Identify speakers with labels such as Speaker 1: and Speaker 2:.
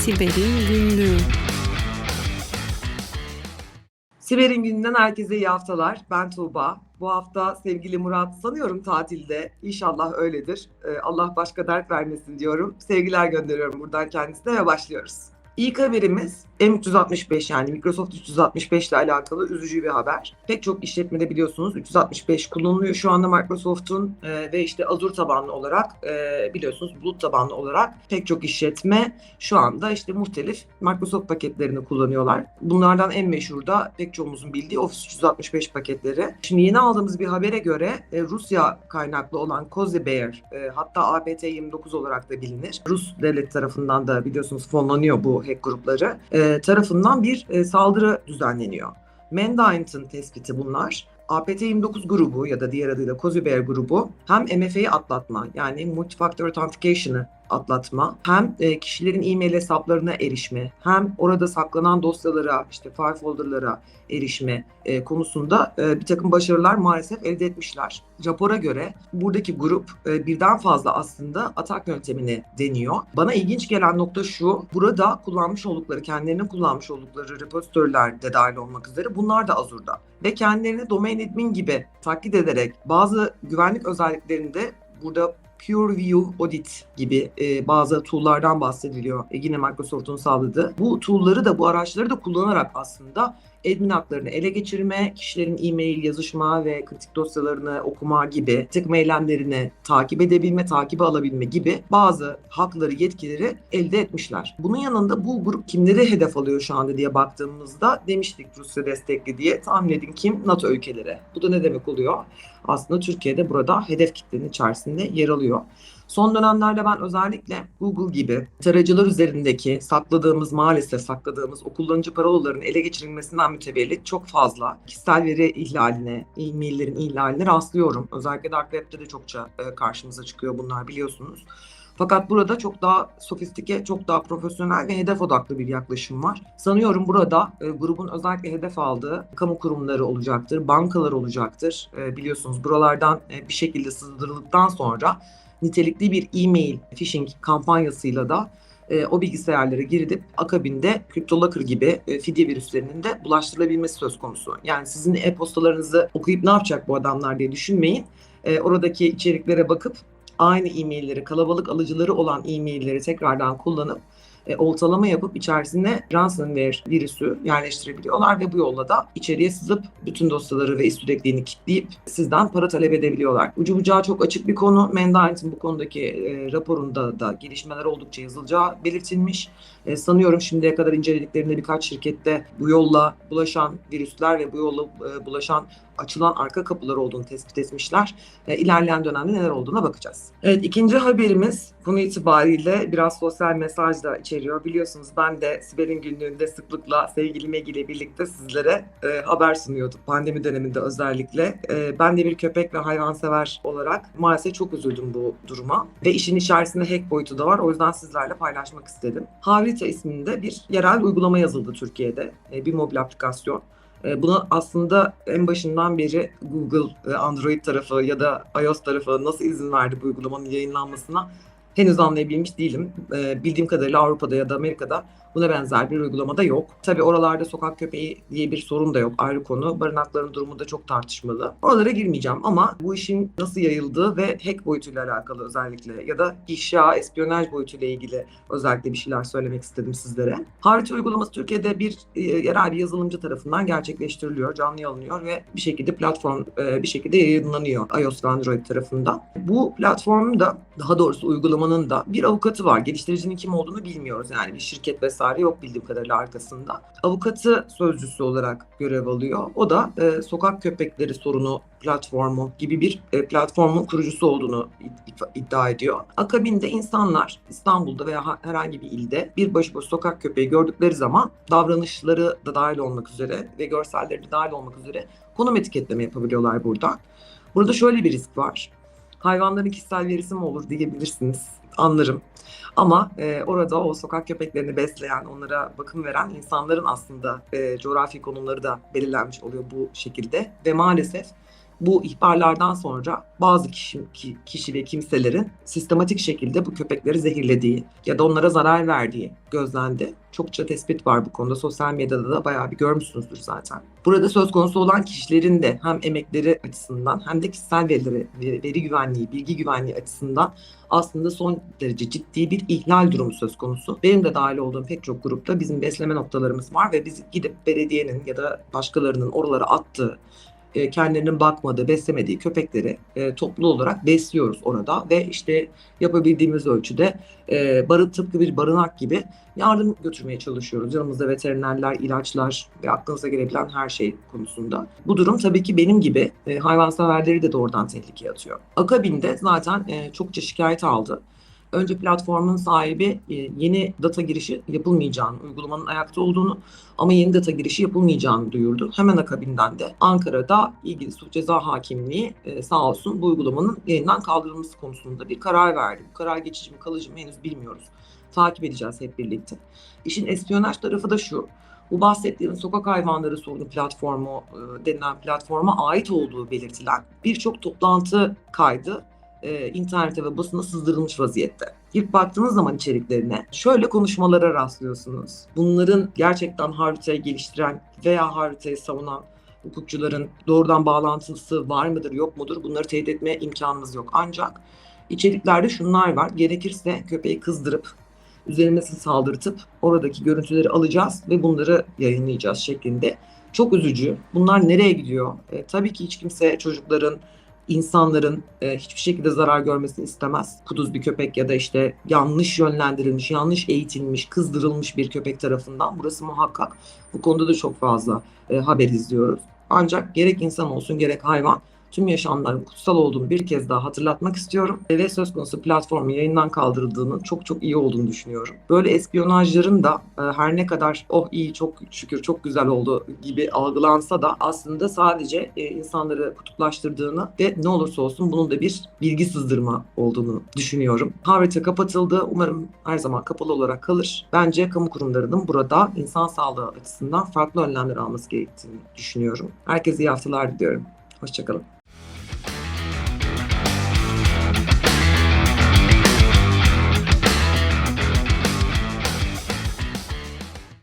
Speaker 1: Siber'in Günlüğü
Speaker 2: Siber'in gününden herkese iyi haftalar. Ben Tuğba. Bu hafta sevgili Murat sanıyorum tatilde. İnşallah öyledir. Ee, Allah başka dert vermesin diyorum. Sevgiler gönderiyorum buradan kendisine ve başlıyoruz. İlk haberimiz M365 yani Microsoft 365 ile alakalı üzücü bir haber. Pek çok işletmede biliyorsunuz 365 kullanılıyor şu anda Microsoft'un e, ve işte Azure tabanlı olarak e, biliyorsunuz bulut tabanlı olarak pek çok işletme şu anda işte muhtelif Microsoft paketlerini kullanıyorlar. Bunlardan en meşhur da pek çoğumuzun bildiği Office 365 paketleri. Şimdi yeni aldığımız bir habere göre e, Rusya kaynaklı olan Cozy Bear e, hatta APT-29 olarak da bilinir. Rus devlet tarafından da biliyorsunuz fonlanıyor bu hack grupları. E, tarafından bir e, saldırı düzenleniyor. Mandiant'ın tespiti bunlar. APT29 grubu ya da diğer adıyla Cozy Bear grubu hem MFA'yı atlatma yani Multifactor Authentication'ı atlatma, hem e, kişilerin e-mail hesaplarına erişme, hem orada saklanan dosyalara, işte file folderlara erişme e, konusunda e, bir takım başarılar maalesef elde etmişler. Rapora göre buradaki grup birden fazla aslında atak yöntemini deniyor. Bana ilginç gelen nokta şu, burada kullanmış oldukları, kendilerinin kullanmış oldukları repozitörler de dahil olmak üzere bunlar da Azure'da. Ve kendilerini domain admin gibi taklit ederek bazı güvenlik özelliklerini de burada PureView Audit gibi e, bazı tool'lardan bahsediliyor. E, yine Microsoft'un sağladığı. Bu tool'ları da bu araçları da kullanarak aslında admin haklarını ele geçirme, kişilerin e-mail, yazışma ve kritik dosyalarını okuma gibi, tıkma eylemlerini takip edebilme, takibe alabilme gibi bazı hakları, yetkileri elde etmişler. Bunun yanında bu grup kimleri hedef alıyor şu anda diye baktığımızda demiştik Rusya destekli diye tahmin edin kim? NATO ülkeleri. Bu da ne demek oluyor? Aslında Türkiye'de burada hedef kitlenin içerisinde yer alıyor. Son dönemlerde ben özellikle Google gibi tarayıcılar üzerindeki sakladığımız maalesef sakladığımız o kullanıcı parolaların ele geçirilmesinden mütevellit çok fazla kişisel veri ihlaline, e-maillerin ihlaline rastlıyorum. Özellikle Dark Web'de de çokça e, karşımıza çıkıyor bunlar biliyorsunuz. Fakat burada çok daha sofistike, çok daha profesyonel ve hedef odaklı bir yaklaşım var. Sanıyorum burada e, grubun özellikle hedef aldığı kamu kurumları olacaktır, bankalar olacaktır. E, biliyorsunuz buralardan e, bir şekilde sızdırıldıktan sonra nitelikli bir e-mail phishing kampanyasıyla da e, o bilgisayarlara girilip akabinde CryptoLocker gibi e, fidye virüslerinin de bulaştırılabilmesi söz konusu. Yani sizin e-postalarınızı okuyup ne yapacak bu adamlar diye düşünmeyin. E, oradaki içeriklere bakıp aynı e-mailleri, kalabalık alıcıları olan e-mailleri tekrardan kullanıp e, oltalama yapıp içerisine ransomware virüsü yerleştirebiliyorlar ve bu yolla da içeriye sızıp bütün dosyaları ve sürekliliğini kilitleyip sizden para talep edebiliyorlar. Ucu bucağı çok açık bir konu. Mandiant'ın bu konudaki e, raporunda da gelişmeler oldukça yazılacağı belirtilmiş. E, sanıyorum şimdiye kadar incelediklerinde birkaç şirkette bu yolla bulaşan virüsler ve bu yolla e, bulaşan açılan arka kapılar olduğunu tespit etmişler. E, ilerleyen dönemde neler olduğuna bakacağız. Evet ikinci haberimiz konu itibariyle biraz sosyal mesaj da içeriyor. Biliyorsunuz ben de Siber'in günlüğünde sıklıkla sevgilim Ege ile birlikte sizlere e, haber sunuyordum. Pandemi döneminde özellikle. E, ben de bir köpek ve hayvansever olarak maalesef çok üzüldüm bu duruma. Ve işin içerisinde hack boyutu da var. O yüzden sizlerle paylaşmak istedim. Havrita isminde bir yerel uygulama yazıldı Türkiye'de. E, bir mobil aplikasyon. E, Buna aslında en başından beri Google, e, Android tarafı ya da iOS tarafı nasıl izin verdi bu uygulamanın yayınlanmasına henüz anlayabilmiş değilim. E, Bildiğim kadarıyla Avrupa'da ya da Amerika'da buna benzer bir uygulamada yok. Tabii oralarda sokak köpeği diye bir sorun da yok ayrı konu. Barınakların durumu da çok tartışmalı. Oralara girmeyeceğim ama bu işin nasıl yayıldığı ve hack boyutuyla alakalı özellikle ya da ifşa, espiyonaj boyutuyla ilgili özellikle bir şeyler söylemek istedim sizlere. Harita uygulaması Türkiye'de bir e, yerel bir yazılımcı tarafından gerçekleştiriliyor, canlı alınıyor ve bir şekilde platform e, bir şekilde yayınlanıyor iOS ve Android tarafından. Bu platformun da daha doğrusu uygulamanın da bir avukatı var. Geliştiricinin kim olduğunu bilmiyoruz. Yani bir şirket vesaire yok bildiğim kadarıyla arkasında. Avukatı sözcüsü olarak görev alıyor. O da e, sokak köpekleri sorunu platformu gibi bir e, platformun kurucusu olduğunu id- iddia ediyor. Akabinde insanlar İstanbul'da veya ha- herhangi bir ilde bir başıboş sokak köpeği gördükleri zaman davranışları da dahil olmak üzere ve görselleri de dahil olmak üzere konum etiketleme yapabiliyorlar burada. Burada şöyle bir risk var. Hayvanların kişisel verisi mi olur diyebilirsiniz. Anlarım. Ama e, orada o sokak köpeklerini besleyen, onlara bakım veren insanların aslında e, coğrafi konumları da belirlenmiş oluyor bu şekilde. Ve maalesef bu ihbarlardan sonra bazı kişi, ki- kişi ve kimselerin sistematik şekilde bu köpekleri zehirlediği ya da onlara zarar verdiği gözlendi. Çokça tespit var bu konuda. Sosyal medyada da bayağı bir görmüşsünüzdür zaten. Burada söz konusu olan kişilerin de hem emekleri açısından hem de kişisel verileri, veri güvenliği, bilgi güvenliği açısından aslında son derece ciddi bir ihlal durumu söz konusu. Benim de dahil olduğum pek çok grupta bizim besleme noktalarımız var ve biz gidip belediyenin ya da başkalarının oralara attığı e, kendilerinin bakmadığı, beslemediği köpekleri e, toplu olarak besliyoruz orada ve işte yapabildiğimiz ölçüde e, barı tıpkı bir barınak gibi yardım götürmeye çalışıyoruz. Yanımızda veterinerler, ilaçlar ve aklınıza gelebilen her şey konusunda. Bu durum tabii ki benim gibi e, hayvanseverleri de doğrudan tehlikeye atıyor. Akabinde zaten e, çokça şikayet aldı. Önce platformun sahibi e, yeni data girişi yapılmayacağını, uygulamanın ayakta olduğunu ama yeni data girişi yapılmayacağını duyurdu. Hemen akabinden de Ankara'da ilgili suç ceza hakimliği e, sağ olsun bu uygulamanın yayından kaldırılması konusunda bir karar verdi. Bu karar geçici mi kalıcı mı henüz bilmiyoruz. Takip edeceğiz hep birlikte. İşin espiyonaj tarafı da şu. Bu bahsettiğim sokak hayvanları sorunu platformu e, denilen platforma ait olduğu belirtilen birçok toplantı kaydı e, internete ve basına sızdırılmış vaziyette. Girip baktığınız zaman içeriklerine şöyle konuşmalara rastlıyorsunuz. Bunların gerçekten haritayı geliştiren veya haritayı savunan hukukçuların doğrudan bağlantısı var mıdır yok mudur bunları teyit etme imkanımız yok. Ancak içeriklerde şunlar var. Gerekirse köpeği kızdırıp üzerine saldırtıp oradaki görüntüleri alacağız ve bunları yayınlayacağız şeklinde. Çok üzücü. Bunlar nereye gidiyor? E, tabii ki hiç kimse çocukların insanların e, hiçbir şekilde zarar görmesini istemez. Kuduz bir köpek ya da işte yanlış yönlendirilmiş, yanlış eğitilmiş, kızdırılmış bir köpek tarafından burası muhakkak. Bu konuda da çok fazla e, haber izliyoruz. Ancak gerek insan olsun gerek hayvan tüm yaşamların kutsal olduğunu bir kez daha hatırlatmak istiyorum. Ve söz konusu platformun yayından kaldırıldığının çok çok iyi olduğunu düşünüyorum. Böyle espiyonajların da e, her ne kadar oh iyi çok şükür çok güzel oldu gibi algılansa da aslında sadece e, insanları kutuplaştırdığını ve ne olursa olsun bunun da bir bilgi sızdırma olduğunu düşünüyorum. Harita kapatıldı. Umarım her zaman kapalı olarak kalır. Bence kamu kurumlarının burada insan sağlığı açısından farklı önlemler alması gerektiğini düşünüyorum. Herkese iyi haftalar diliyorum. Hoşçakalın.